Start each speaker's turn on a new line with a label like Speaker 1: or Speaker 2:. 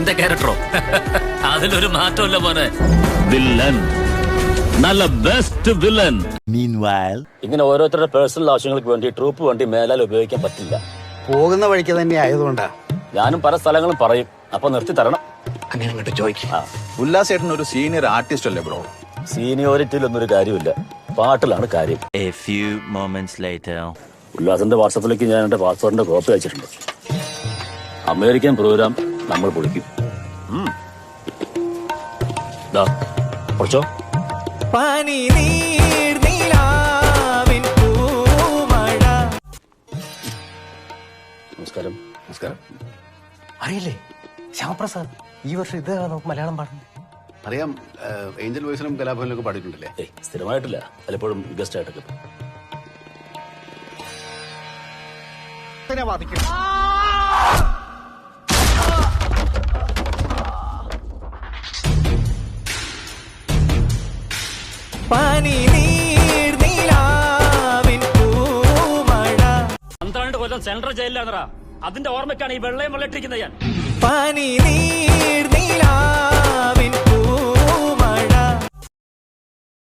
Speaker 1: എന്റെ ക്യാരക്ടറോ? അതിലൊരു മാറ്റമില്ല മോനെ.
Speaker 2: വില്ലൻ. നല്ല ബെസ്റ്റ് വില്ലൻ ഇങ്ങനെ ഓരോരുത്തരുടെ പേഴ്സണൽ ആവശ്യങ്ങൾക്ക് വേണ്ടി ട്രൂപ്പ് വണ്ടി മേലാൽ ഉപയോഗിക്കാൻ പറ്റില്ല.
Speaker 3: പോകുന്ന വഴിക്ക് തന്നെ ആയതുകൊണ്ടാ.
Speaker 2: ഞാനും പല സ്ഥലങ്ങളും പറയും. അപ്പൊ നിർത്തി തരണം.
Speaker 3: അങ്ങനെ അങ്ങോട്ട് ചോദിക്കും.
Speaker 4: ഉല്ലാസേട്ടൻ ഒരു സീനിയർ ആർട്ടിസ്റ്റ് അല്ലേ ബ്രോ?
Speaker 2: സീനിയോറിറ്റിയിലൊന്നും ഒരു കാര്യമില്ല. പാട്ടിലാണ് കാര്യം.
Speaker 5: A few moments later.
Speaker 2: ഉല്ലാസിന്റെ വാട്സപ്പിലേക്ക് ഞാൻ എന്റെ പാസ്വേഡിന്റെ കോപ്പി അയച്ചിട്ടുണ്ട്. അമേരിക്കൻ പ്രോഗ്രാം നമ്മൾ പൊളിക്കും. ദാ, കുറച്ചോ നമസ്കാരം. നമസ്കാരം.
Speaker 3: അറിയില്ലേ? ശ്യാമപ്രസാദ് ഈ വർഷം ഇത് മലയാളം പാടുന്നു
Speaker 6: അറിയാം ഏഞ്ചൽ വോയിസിലും കലാഭവനിലൊക്കെ പാടിയിട്ടുണ്ടല്ലേ?
Speaker 2: ഏയ് സ്ഥിരമായിട്ടില്ല. പലപ്പോഴും ഗസ്റ്റ് ആയിട്ടൊക്കെ. പന്ത്രണ്ട് കൊല്ലം സെൻട്രൽ ജയിലിലാണ് അതിന്റെ ഓർമ്മയ്ക്കാണ് ഈ വെള്ളയും വെള്ളയിട്ടിരിക്കുന്നത് ഞാൻ. പനി നീർ നീല